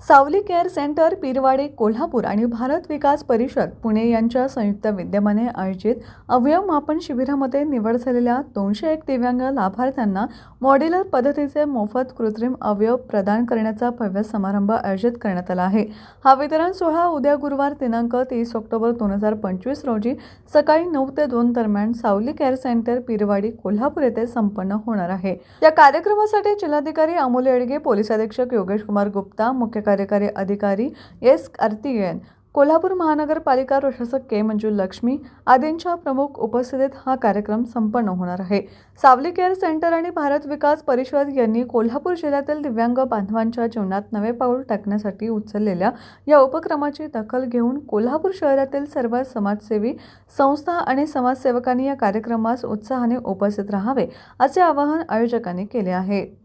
सावली care centre पीरवाडी Kolhapur आणि भारत विकास परिषद पुणे यांच्या संयुक्त विद्यमाने आयोजित अवयव मापन शिबिरामध्ये निवड झालेल्या दोनशे एक दिव्यांग लाभार्थ्यांना मॉड्युलर पद्धतीचे मोफत कृत्रिम अवयव प्रदान करण्याचा भव्य समारंभ आयोजित करण्यात आला आहे. हा वितरण सोहळा उद्या गुरुवार दिनांक तीस ऑक्टोबर दोन हजार पंचवीस रोजी सकाळी नऊ ते दोन दरम्यान सावली केअर सेंटर पीरवाडी कोल्हापूर येथे संपन्न होणार आहे. या कार्यक्रमासाठी जिल्हाधिकारी अमोल येडगे पोलीस अधीक्षक योगेश कुमार गुप्ता मुख्य कार्यकारी अधिकारी एस कार्तिकेयन कोल्हापूर महानगरपालिका प्रशासक के मंजू लक्ष्मी आदींच्या प्रमुख उपस्थितीत हा कार्यक्रम संपन्न होणार आहे. सावली केअर सेंटर आणि भारत विकास परिषद यांनी कोल्हापूर जिल्ह्यातील दिव्यांग बांधवांच्या जीवनात नवे पाऊल टाकण्यासाठी उचललेल्या या उपक्रमाची दखल घेऊन कोल्हापूर शहरातील सर्व समाजसेवी संस्था आणि समाजसेवकांनी या कार्यक्रमास उत्साहाने उपस्थित राहावे असे आवाहन आयोजकांनी केले आहे.